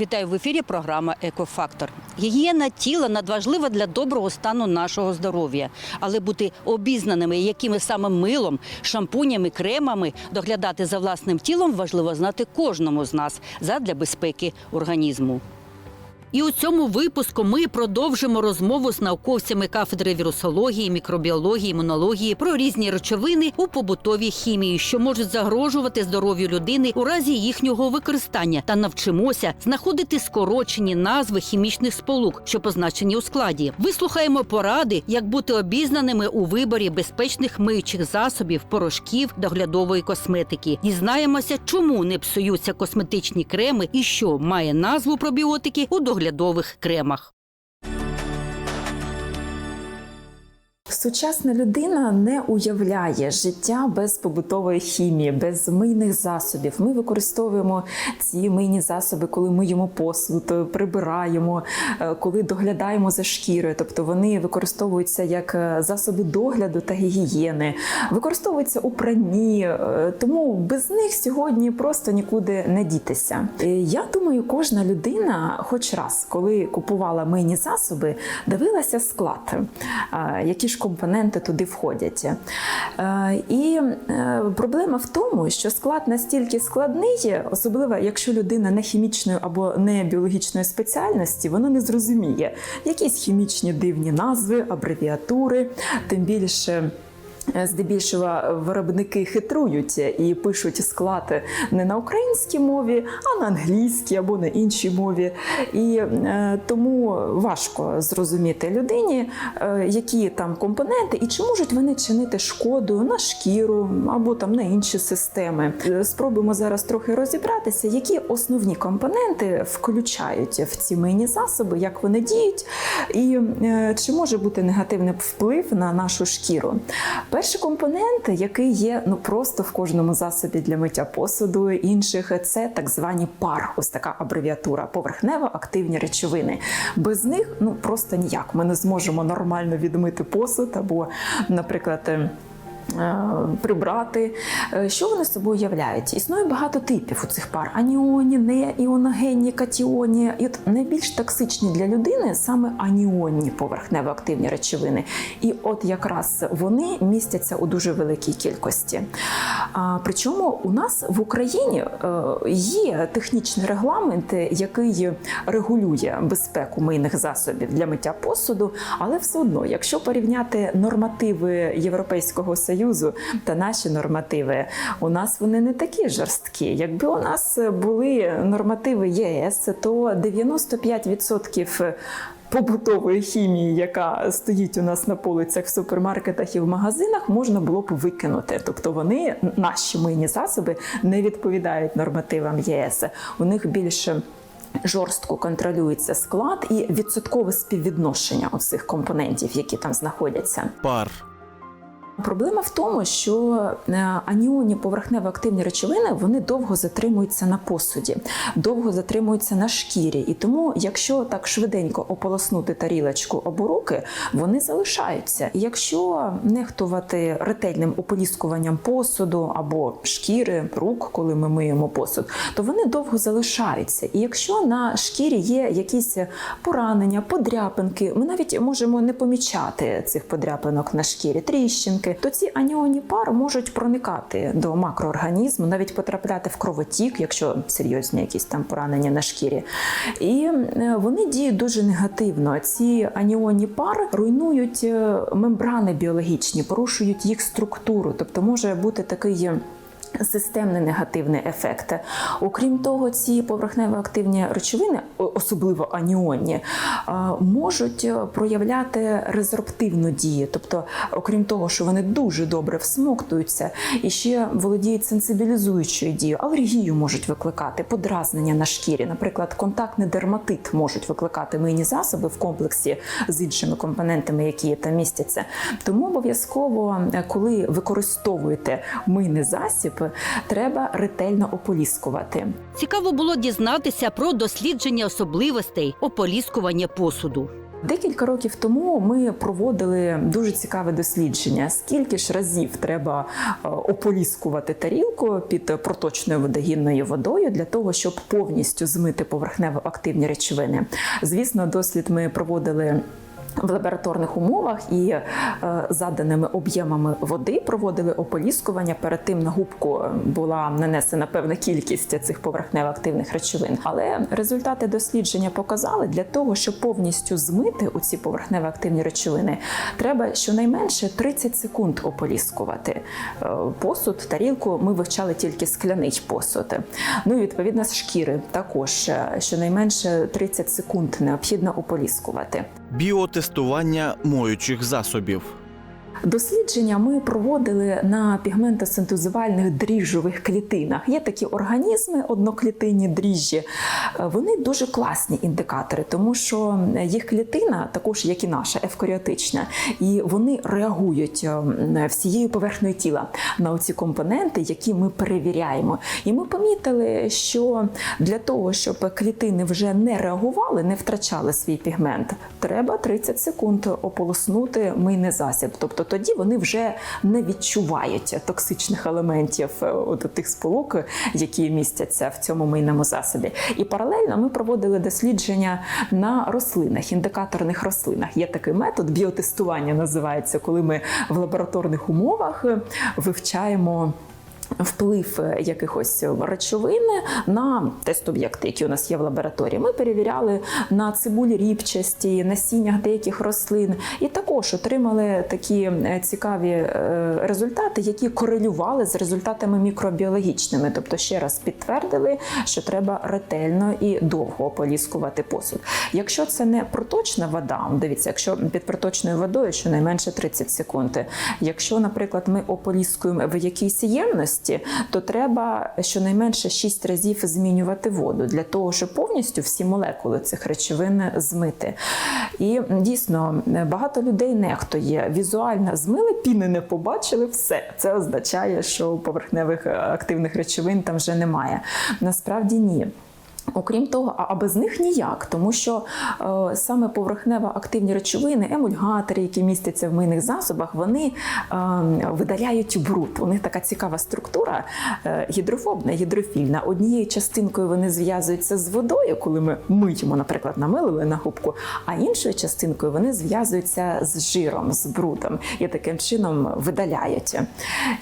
Вітаю в ефірі. Програма Екофактор. Гігієна тіла надважлива для доброго стану нашого здоров'я, але бути обізнаними, якими саме милом, шампунями, кремами доглядати за власним тілом важливо знати кожному з нас задля безпеки організму. І у цьому випуску ми продовжимо розмову з науковцями кафедри вірусології, мікробіології, імунології про різні речовини у побутовій хімії, що можуть загрожувати здоров'ю людини у разі їхнього використання, та навчимося знаходити скорочені назви хімічних сполук, що позначені у складі. Вислухаємо поради, як бути обізнаними у виборі безпечних миючих засобів, порошків, доглядової косметики. Дізнаємося, чому не псуються косметичні креми і що має назву пробіотики у доглядових кремах. Сучасна людина не уявляє життя без побутової хімії, без мийних засобів. Ми використовуємо ці мийні засоби, коли миємо посуд, прибираємо, е, коли доглядаємо за шкірою. Тобто вони використовуються як е, засоби догляду та гігієни, використовуються у пранні, е, тому без них сьогодні просто нікуди не дітися. Е, Я думаю, кожна людина, хоч раз, коли купувала мийні засоби, дивилася склад, е, які ж компоненти туди входять. Е, І е, проблема в тому, що склад настільки складний, особливо якщо людина не хімічної або не біологічної спеціальності, вона не зрозуміє якісь хімічні дивні назви, абревіатури, тим більше. Е, Здебільшого виробники хитрують і пишуть склад не на українській мові, а на англійській або на іншій мові. І е, тому важко зрозуміти людині, е, які там компоненти і чи можуть вони чинити шкоду на шкіру або там на інші системи. Спробуємо зараз трохи розібратися, які основні компоненти включають в ці мийні засоби, як вони діють, і чи може бути негативний вплив на нашу шкіру. Перший компонент, який є ну просто в кожному засобі для миття посуду інших, це так звані пар. Ось така абревіатура поверхнево активні речовини. Без них ну просто ніяк. Ми не зможемо нормально відмити посуд або, наприклад. Е, Прибрати, Е, що вони собою являють? Існує багато типів у цих пар: аніоні, неіоногенні, катіоні. І от найбільш токсичні для людини саме аніонні поверхнево активні речовини. І от якраз вони містяться у дуже великій кількості. Причому у нас в Україні е, є технічний регламент, який регулює безпеку мийних засобів для миття посуду, але все одно, якщо порівняти нормативи Європейського союзу та наші нормативи, у нас вони не такі жорсткі. Якби у нас були нормативи ЄС, то 95% побутової хімії, яка стоїть у нас на полицях в супермаркетах і в магазинах, можна було б викинути. Тобто вони, наші мийні засоби, не відповідають нормативам ЄС. У них більше. Жорстко контролюється склад і відсоткове співвідношення оцих компонентів, які там знаходяться. пар, Проблема в тому, що е, аніонні поверхнево активні речовини вони довго затримуються на посуді, довго затримуються на шкірі. І тому, якщо так швиденько ополоснути тарілочку або руки, вони залишаються. І якщо нехтувати ретельним ополіскуванням посуду або шкіри, рук, коли ми миємо посуд, то вони довго залишаються. І якщо на шкірі є якісь поранення, подряпинки, ми навіть можемо не помічати цих подряпинок на шкірі, тріщинки, то ці аніонні пар можуть проникати до макроорганізму, навіть потрапляти в кровотік, якщо серйозні якісь там поранення на шкірі. І е, вони діють дуже негативно. Ці аніонні пари руйнують е, мембрани біологічні, порушують їх структуру, тобто може бути такий. Е, Системний негативний ефект. Окрім того, ці поверхнево активні речовини, особливо аніонні, можуть е, проявляти резорптивну дію. Тобто, окрім того, що вони дуже добре всмоктуються і ще володіють сенсибілізуючою дією, алергію можуть викликати, подразнення на шкірі. Наприклад, контактний дерматит можуть викликати мийні засоби в комплексі з іншими компонентами, які там містяться. Тому обов'язково, е, коли використовуєте мийний засіб, треба ретельно ополіскувати. Цікаво було дізнатися про дослідження особливостей ополіскування посуду. Декілька років тому ми проводили дуже цікаве дослідження: скільки ж разів треба е, ополіскувати тарілку під проточною водогінною водою для того, щоб повністю змити поверхнево активні речовини. Звісно, дослід ми проводили. В лабораторних умовах і е, заданими об'ємами води проводили ополіскування. Перед тим на губку була нанесена певна кількість цих поверхнево активних речовин. Але результати дослідження показали, для того, щоб повністю змити у ці поверхнево активні речовини, треба щонайменше 30 секунд ополіскувати. Е, Посуд, тарілку ми вивчали тільки скляний посуд. Ну і відповідно шкіри також е, щонайменше 30 секунд необхідно ополіскувати. Біотестування моючих засобів. Дослідження ми проводили на пігментосинтезувальних дріжджових клітинах. Є такі організми, одноклітинні дріжджі. Е, Вони дуже класні індикатори, тому що їх клітина, також як і наша, евкаріотична, і вони реагують е, всією поверхнею тіла на ці компоненти, які ми перевіряємо. І ми помітили, що для того, щоб клітини вже не реагували, не втрачали свій пігмент, треба 30 секунд ополоснути мийний засіб. Тобто тоді вони вже не відчувають токсичних елементів е, от тих сполук, які містяться в цьому мийному засобі. І паралельно ми проводили дослідження на рослинах, індикаторних рослинах. Є такий метод біотестування, називається, коли ми в лабораторних умовах вивчаємо. Вплив е, якихось речовин на тест-об'єкти, які у нас є в лабораторії. Ми перевіряли на цибулі ріпчасті, насіннях деяких рослин, і також отримали такі е, цікаві е, результати, які корелювали з результатами мікробіологічними. Тобто, ще раз підтвердили, що треба ретельно і довго ополіскувати посуд. Якщо це не проточна вода, дивіться, якщо під проточною водою щонайменше 30 секунд. Якщо, наприклад, ми ополіскуємо в якійсь ємності, то треба щонайменше 6 разів змінювати воду для того, щоб повністю всі молекули цих речовин змити. І дійсно багато людей нехтує. Візуально змили піни, не побачили все. Це означає, що поверхневих активних речовин там вже немає. Насправді ні. Окрім того, а без них ніяк, тому що е, саме поверхнево активні речовини, емульгатори, які містяться в мийних засобах, вони е, видаляють бруд. У них така цікава структура е, гідрофобна, гідрофільна. Однією частинкою вони зв'язуються з водою, коли ми миємо, наприклад, намилили на губку, а іншою частинкою вони зв'язуються з жиром, з брудом і таким чином видаляють.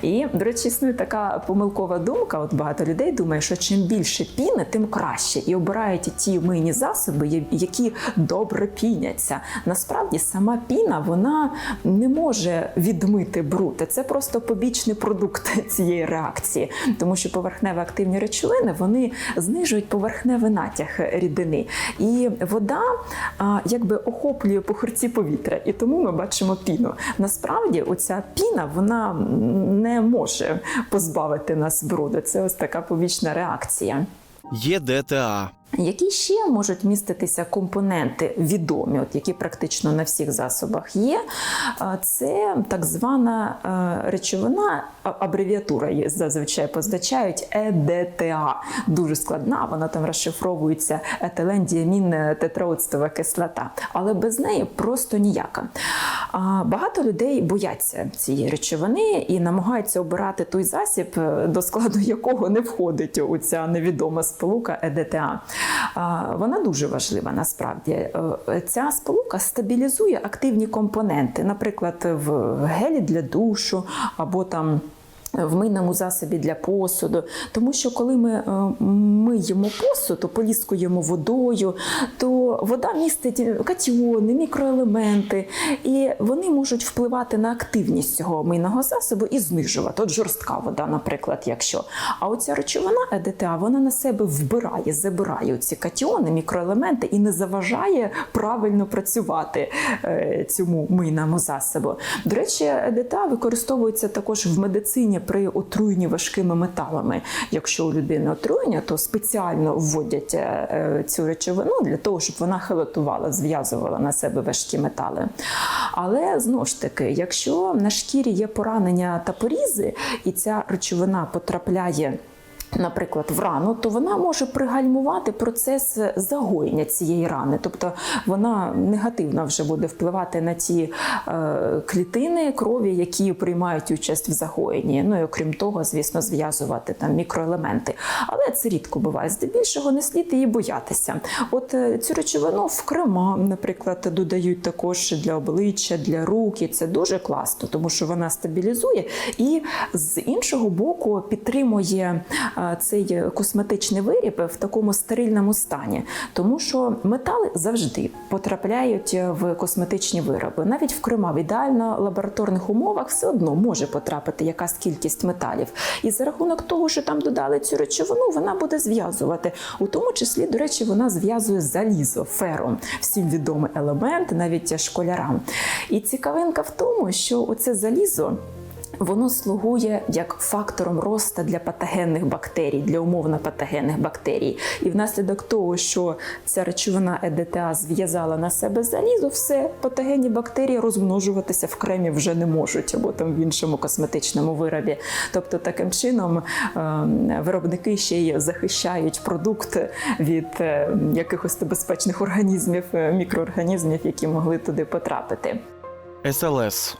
І, до речі, існує така помилкова думка. От багато людей думає, що чим більше піни, тим краще. І обирають ті мийні засоби, які добре піняться. Насправді сама піна вона не може відмити бруд. Це просто побічний продукт цієї реакції, тому що поверхнево активні речовини вони знижують поверхневий натяг рідини. І вода якби охоплює похорці повітря, і тому ми бачимо піну. Насправді, оця піна вона не може позбавити нас бруду. Це ось така побічна реакція. Є. Які ще можуть міститися компоненти відомі, от які практично на всіх засобах є, це так звана е, речовина, абревіатура її зазвичай позначають ЕДТА. Дуже складна, вона там розшифровується етилендіамін тетраоцтова кислота, але без неї просто ніяка. Багато людей бояться цієї речовини і намагаються обирати той засіб, е, до складу якого не входить оця невідома сполука ЕДТА. Вона дуже важлива насправді. Е, Ця сполука стабілізує активні компоненти, наприклад, в гелі для душу або там. В мийному засобі для посуду, тому що коли ми е, миємо посуд, ополіскуємо водою, то вода містить катіони, мікроелементи, і вони можуть впливати на активність цього мийного засобу і знижувати. От жорстка вода, наприклад, якщо. А оця речовина ЕДТА, вона на себе вбирає, забирає ці катіони, мікроелементи і не заважає правильно працювати е, цьому мийному засобу. До речі, ЕДТА використовується також в медицині при отруєнні важкими металами. Якщо у людини отруєння, то спеціально вводять е, цю речовину для того, щоб вона хелатувала, зв'язувала на себе важкі метали. Але знову ж таки, якщо на шкірі є поранення та порізи, і ця речовина потрапляє Наприклад, в рану, то вона може пригальмувати процес загоєння цієї рани, тобто вона негативно вже буде впливати на ті е, клітини крові, які приймають участь в загоєнні. Ну і окрім того, звісно, зв'язувати там мікроелементи. Але це рідко буває. Здебільшого не слід її боятися. От е, цю речовину в крема, наприклад, додають також для обличчя, для рук, і це дуже класно, тому що вона стабілізує і з іншого боку підтримує е, цей косметичний виріб в такому стерильному стані, тому що метали завжди потрапляють в косметичні вироби. Навіть в крема в ідеально лабораторних умовах все одно може потрапити якась кількість металів. І за рахунок того, що там додали цю речовину, вона буде зв'язувати. У тому числі, до речі, вона зв'язує залізо, фером, всім відомий елемент, навіть школярам. І цікавинка в тому, що оце залізо. Воно слугує як фактором росту для патогенних бактерій, для умовно патогенних бактерій. І внаслідок того, що ця речовина ЕДТА зв'язала на себе залізо, все патогенні бактерії розмножуватися в кремі вже не можуть, або там в іншому косметичному виробі. Тобто, таким чином е, виробники ще й захищають продукт від е, якихось небезпечних організмів, е, мікроорганізмів, які могли туди потрапити. СЛС.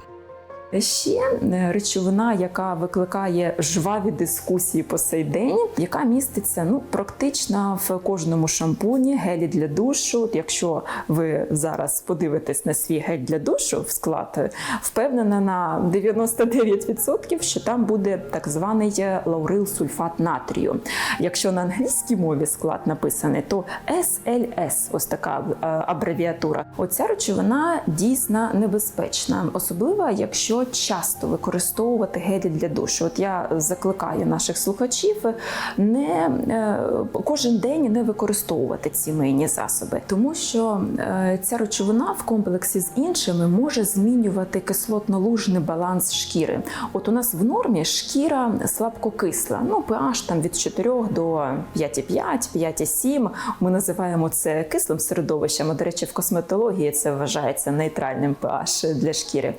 Ще е, речовина, яка викликає жваві дискусії по сей день, яка міститься ну практично в кожному шампуні, гелі для душу. Якщо ви зараз подивитесь на свій гель для душу в склад, е, впевнена на 99%, що там буде так званий е, лаурил сульфат натрію. Якщо на англійській мові склад написаний, то SLS, ось така абревіатура. Оця речовина дійсно небезпечна, особливо якщо часто використовувати гелі для душу. От я закликаю наших слухачів не е, кожен день не використовувати ці мийні засоби, тому що е, ця речовина в комплексі з іншими може змінювати кислотно-лужний баланс шкіри. От у нас в нормі шкіра слабкокисла, ну pH там від 4 до 5,5, 5,7. Ми називаємо це кислим середовищем. До речі, в косметології це вважається нейтральним pH для шкіри.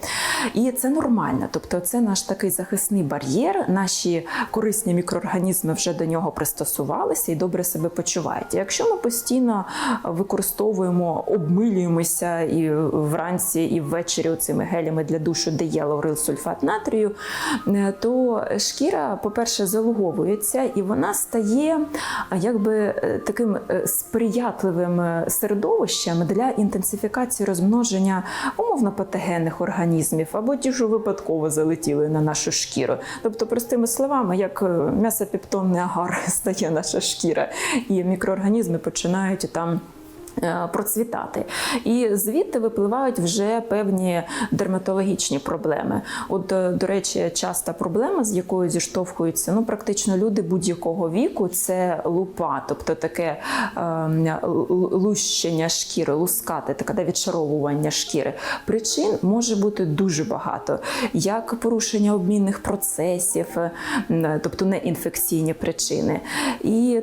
І це нормально. Тобто, це наш такий захисний бар'єр. Наші корисні мікроорганізми вже до нього пристосувалися і добре себе почувають. Якщо ми постійно використовуємо, обмилюємося і вранці, і ввечері цими гелями для душу, де є лаурил сульфат натрію, е, то шкіра, по-перше, залуговується і вона стає якби е, таким е, сприятливим е, середовищем для інтенсифікації розмноження умовно патогенних організмів або ті, що випадково залетіли на нашу шкіру. Тобто, простими словами, як е, м'ясопіптонний агар стає наша шкіра, і мікроорганізми починають там. Е, Процвітати і звідти випливають вже певні дерматологічні проблеми. От, е, до речі, часта проблема, з якою зіштовхуються ну практично люди будь-якого віку, це лупа, тобто таке е, лущення шкіри, лускати, таке відшаровування шкіри. Причин може бути дуже багато, як порушення обмінних процесів, е, тобто не інфекційні причини. І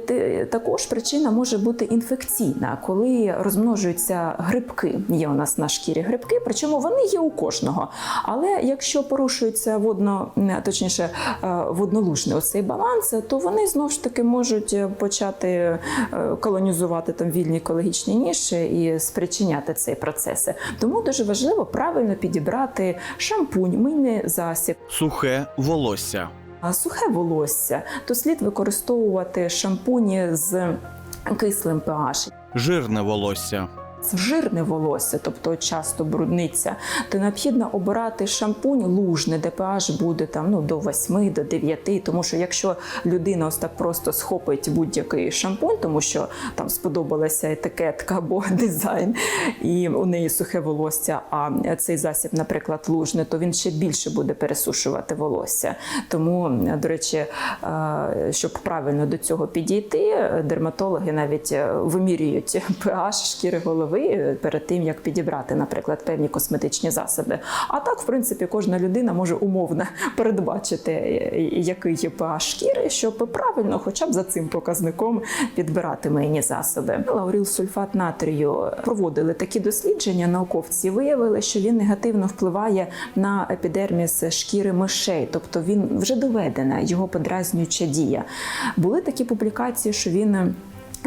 також причина може бути інфекційна, коли розмножуються грибки. Є у нас на шкірі грибки, причому вони є у кожного. Але якщо порушується водно, точніше, е, воднолужний оцей баланс, то вони знову ж таки можуть е, почати е, колонізувати там вільні екологічні ніші і спричиняти цей процес. Тому дуже важливо правильно підібрати шампунь, мийний засіб. Сухе волосся. Сухе волосся, то слід використовувати шампуні з кислим pH. Жирне волосся. Жирне волосся, тобто часто брудниться, то необхідно обирати шампунь лужний, де pH буде там ну до 8, до 9, тому що якщо людина ось так просто схопить будь-який шампунь, тому що там сподобалася етикетка або дизайн, і у неї сухе волосся, а цей засіб, наприклад, лужний, то він ще більше буде пересушувати волосся. Тому, до речі, щоб правильно до цього підійти, дерматологи навіть е, вимірюють pH шкіри голови голови е, перед тим, як підібрати, наприклад, певні косметичні засоби. А так, в принципі, кожна людина може умовно передбачити, е, який є pH шкіри, щоб правильно, хоча б за цим показником, підбирати мийні засоби. Лауріл сульфат натрію проводили такі дослідження. Науковці виявили, що він негативно впливає на епідерміс шкіри мишей, тобто він вже доведена його подразнююча дія. Були такі публікації, що він.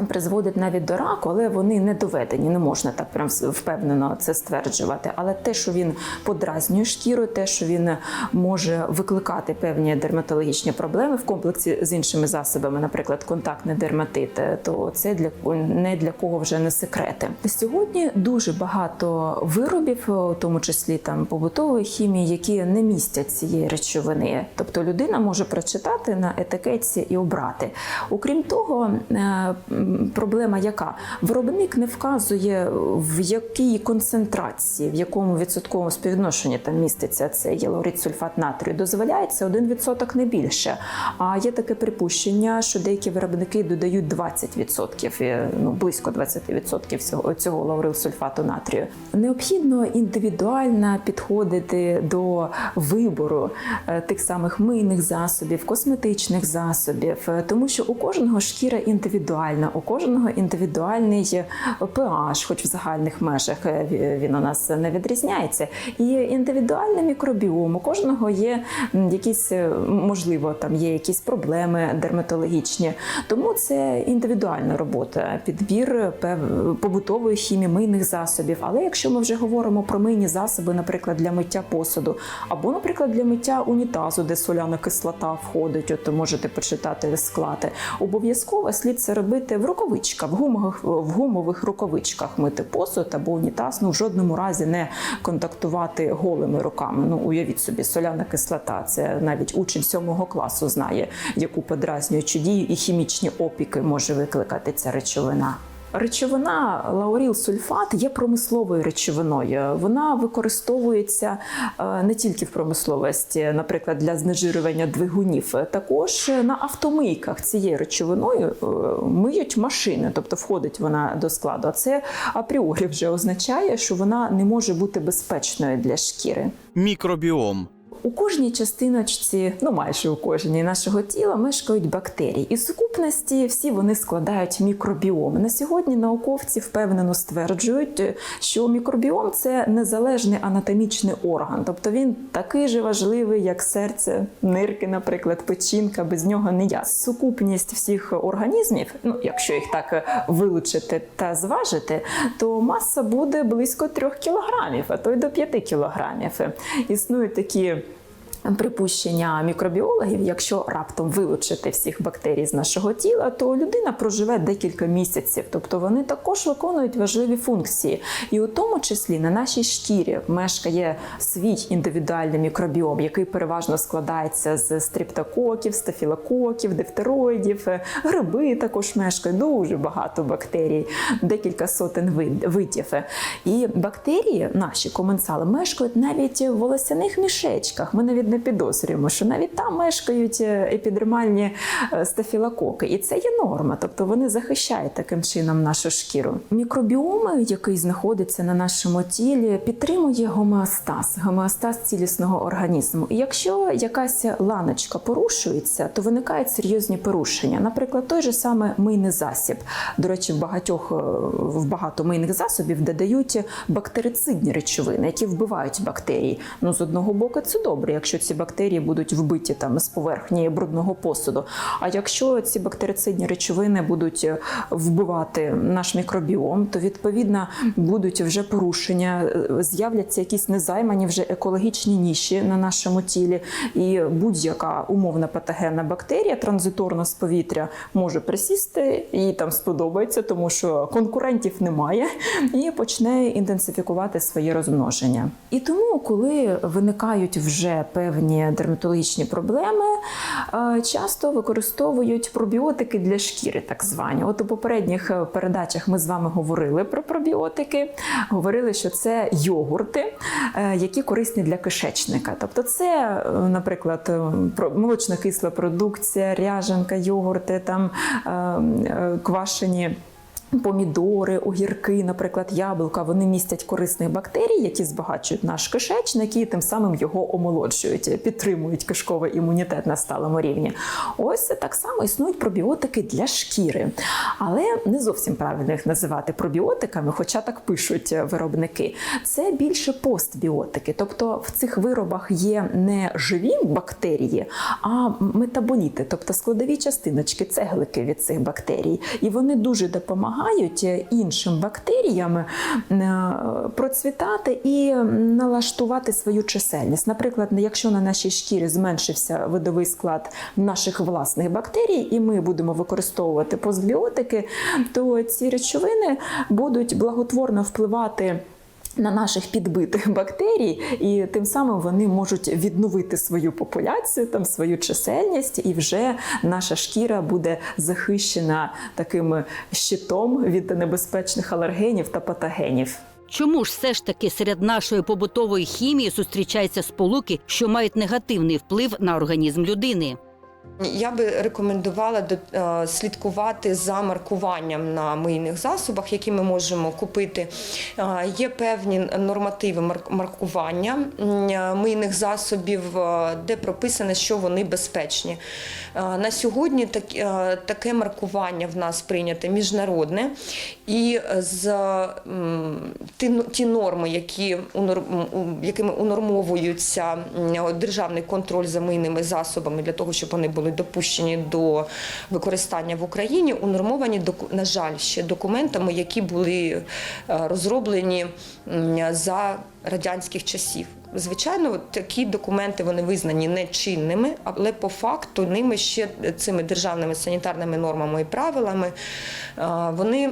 Призводить навіть до раку, але вони не доведені, не можна так прям впевнено це стверджувати. Але те, що він подразнює шкіру, те, що він може викликати певні дерматологічні проблеми в комплексі з іншими засобами, наприклад, контактний дерматит, то це для не для кого вже не секрети. Сьогодні дуже багато виробів, у тому числі там побутової хімії, які не містять цієї речовини. Тобто людина може прочитати на етикетці і обрати. Окрім того, е, проблема яка? Виробник не вказує, в якій концентрації, в якому відсотковому співвідношенні там міститься цей єлорид сульфат натрію. Дозволяється 1% не більше. А є таке припущення, що деякі виробники додають 20%, е, ну близько 20% цього, цього лаурил сульфату натрію. Необхідно індивідуально підходити до вибору е, тих самих мийних засобів, косметичних засобів, е, тому що у кожного шкіра індивідуальна, у кожного індивідуальний pH, хоч в загальних межах е, він у нас не відрізняється. І індивідуальний мікробіом. У кожного є якісь, е, можливо, там є якісь проблеми дерматологічні. Тому це індивідуальна робота, підбір побутової хімії, мийних засобів. Але якщо ми вже говоримо про мийні засоби, наприклад, для миття посуду, або, наприклад, для миття унітазу, де соляна кислота входить, от можете почитати склад, обов'язково слід це робити в рукавичках, в гумових, в гумових рукавичках мити посуд або унітаз. Ну в жодному разі не контактувати голими руками. Ну уявіть собі, соляна кислота. Це навіть учень сьомого класу знає, яку подразнюючу дію і хімічні опіки може викликати ця речовина. Речовина лауріл сульфат є промисловою речовиною. Вона використовується е, не тільки в промисловості, наприклад, для знежирювання двигунів. Також на автомийках цією речовиною е, миють машини, тобто входить вона до складу. А це апріорі вже означає, що вона не може бути безпечною для шкіри. Мікробіом. У кожній частиночці, ну майже у кожній нашого тіла, мешкають бактерії. І сукупності всі вони складають мікробіом. На сьогодні науковці впевнено стверджують, що мікробіом це незалежний анатомічний орган, тобто він такий же важливий, як серце, нирки, наприклад, печінка. Без нього не я. Сукупність всіх організмів, ну якщо їх так вилучити та зважити, то маса буде близько 3 кілограмів, а то й до 5 кілограмів. Існують такі. Припущення мікробіологів, якщо раптом вилучити всіх бактерій з нашого тіла, то людина проживе декілька місяців. Тобто вони також виконують важливі функції. І у тому числі на нашій шкірі мешкає свій індивідуальний мікробіом, який переважно складається з стрептококів, стафілококів, дифтероїдів, гриби також мешкають дуже багато бактерій, декілька сотень вид- видів. І бактерії, наші коменсали, мешкають навіть в волосяних мішечках. Ми навіть не підозрюємо, що навіть там мешкають е, епідермальні е, стафілококи. І це є норма, тобто вони захищають таким чином нашу шкіру. Мікробіом, який знаходиться на нашому тілі, підтримує гомеостаз, гомеостаз цілісного організму. І якщо якась ланочка порушується, то виникають серйозні порушення. Наприклад, той же саме мийний засіб. До речі, в багатьох е, в багато мийних засобів додають бактерицидні речовини, які вбивають бактерії. Ну з одного боку, це добре, якщо ці бактерії будуть вбиті там з поверхні брудного посуду. А якщо ці бактерицидні речовини будуть е, вбивати наш мікробіом, то відповідно будуть вже порушення, е, з'являться якісь незаймані вже екологічні ніші на нашому тілі, і будь-яка умовна патогенна бактерія транзиторно з повітря може присісти, їй там сподобається, тому що конкурентів немає, і почне інтенсифікувати своє розмноження. І тому, коли виникають вже певні дерматологічні проблеми, е, часто використовують пробіотики для шкіри, так звані. От у попередніх е, передачах ми з вами говорили про пробіотики, говорили, що це йогурти, е, які корисні для кишечника. Тобто, це, наприклад, молочно-кисла продукція, ряженка, йогурти, там квашені. Помідори, огірки, наприклад, яблука, вони містять корисних бактерій, які збагачують наш кишечник і тим самим його омолоджують, підтримують кишковий імунітет на сталому рівні. Ось так само існують пробіотики для шкіри, але не зовсім правильно їх називати пробіотиками, хоча так пишуть виробники. Це більше постбіотики, тобто в цих виробах є не живі бактерії, а метаболіти, тобто складові частиночки, цеглики від цих бактерій, і вони дуже допомагають іншим бактеріям е, процвітати і налаштувати свою чисельність. Наприклад, якщо на нашій шкірі зменшився видовий склад наших власних бактерій, і ми будемо використовувати постбіотики, то ці речовини будуть благотворно впливати. На наших підбитих бактерій, і тим самим вони можуть відновити свою популяцію, там свою чисельність, і вже наша шкіра буде захищена таким щитом від небезпечних алергенів та патогенів. Чому ж все ж таки серед нашої побутової хімії зустрічаються сполуки, що мають негативний вплив на організм людини? Я би рекомендувала е, слідкувати за маркуванням на мийних засобах, які ми можемо купити. Е, Є певні нормативи маркування е, мийних засобів, де прописано, що вони безпечні. На сьогодні таке маркування в нас прийняте міжнародне, і з ті норми, які якими унормовуються державний контроль за мийними засобами для того, щоб вони були допущені до використання в Україні, унормовані на жаль ще документами, які були е, розроблені за радянських часів. Звичайно, такі документи вони визнані нечинними, але по факту ними ще цими державними санітарними нормами і правилами е, вони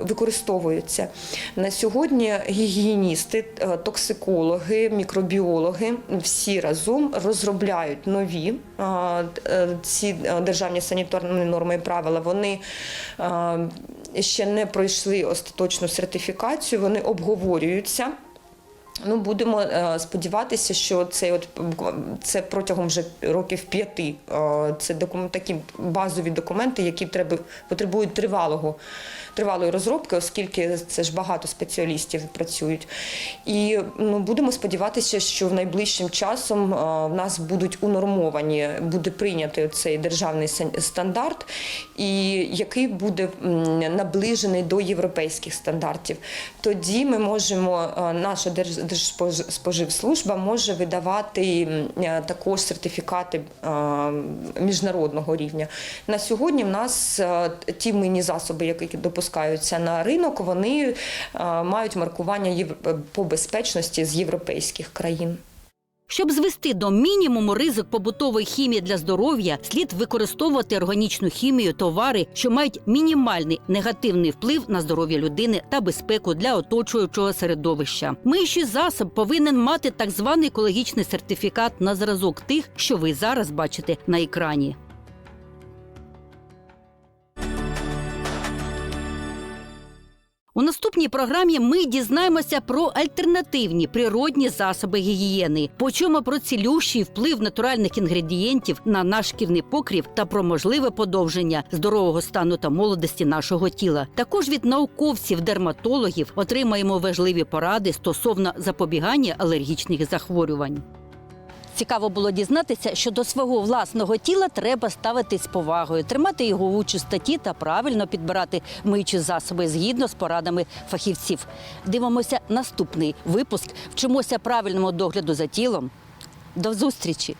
використовуються. На сьогодні гігієністи, е, токсикологи, мікробіологи всі разом розробляють нові е, ці державні санітарні норми і правила. Вони ще не пройшли остаточну сертифікацію, вони обговорюються. Ну, будемо е, сподіватися, що це от це протягом вже років п'яти. е, Це докум, такі базові документи, які треба потребують тривалого. Тривалої розробки, оскільки це ж багато спеціалістів працюють. І ну, будемо сподіватися, що в найближчим часом е, в нас будуть унормовані, буде прийнятий цей державний стандарт, і який буде наближений до європейських стандартів. Тоді ми можемо, наша Держ- Держспоживслужба може видавати е, також сертифікати міжнародного рівня. На сьогодні в нас е, ті мийні засоби, які допускаються на ринок, вони е, мають маркування по безпечності з європейських країн. Щоб звести до мінімуму ризик побутової хімії для здоров'я, слід використовувати органічну хімію, товари, що мають мінімальний негативний вплив на здоров'я людини та безпеку для оточуючого середовища. Миючий засоб повинен мати так званий екологічний сертифікат на зразок тих, що ви зараз бачите на екрані. У наступній програмі ми дізнаємося про альтернативні природні засоби гігієни, почуємо про цілющий вплив натуральних інгредієнтів на наш шкірний покрів та про можливе подовження здорового стану та молодості нашого тіла. Також від науковців-дерматологів отримаємо важливі поради стосовно запобігання алергічних захворювань. Цікаво було дізнатися, що до свого власного тіла треба ставитись з повагою, тримати його у чистоті та правильно підбирати миючі засоби згідно з порадами фахівців. Дивимося наступний випуск. Вчимося правильному догляду за тілом. До зустрічі!